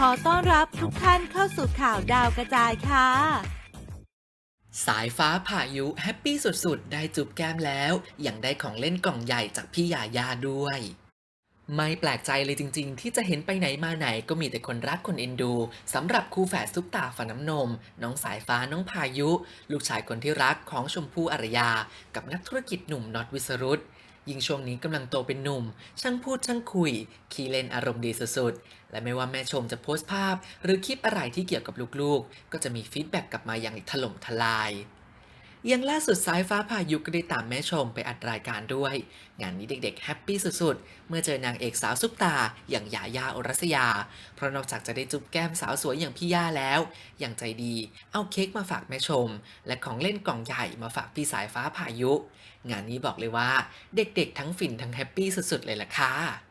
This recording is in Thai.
ขอต้อนรับทุกท่านเข้าสู่ข่าวดาวกระจายค่ะ สายฟ้าพายุแฮปปี้สุดๆ ได้จูบแก้มแล้ว ยังได้ของเล่นกล่องใหญ่จากพี่ยายาด้วย ไม่แปลกใจเลยจริงๆ ที่จะเห็นไปไหนมาไหนก็มีแต่คนรักคนเอ็นดูสำหรับคู่แฝดซุปตาฝันน้ำนม น้องสายฟ้าน้องพายุ ลูกชายคนที่รักของชมพู่อารยา กับนักธุรกิจหนุ่มน็อตวิสรุต ยิ่งช่วงนี้กำลังโตเป็นหนุ่ม ช่างพูดช่างคุย ขี้เล่นอารมณ์ดีสุดๆ และไม่ว่าแม่ชมจะโพสต์ภาพ หรือคลิปอะไรที่เกี่ยวกับลูกๆ ก็จะมีฟีดแบ็กกลับมาอย่างถล่มทลาย ยังล่าสุดสายฟ้าพายุก็ได้ตามแม่ชมไปอัดรายการด้วย งานนี้เด็กๆแฮปปี้สุดๆ เมื่อเจอนางเอกสาวซุปตา อย่างยายาอรัสยา เพราะนอกจากจะได้จุ๊บแก้มสาวสวยอย่างพี่ย่าแล้วยังใจดี เอาเค้กมาฝากแม่ชม และของเล่นกล่องใหญ่มาฝากพี่สายฟ้าพายุ งานนี้บอกเลยว่า เด็กๆทั้งฟินทั้งแฮปปี้สุดๆเลยล่ะค่ะ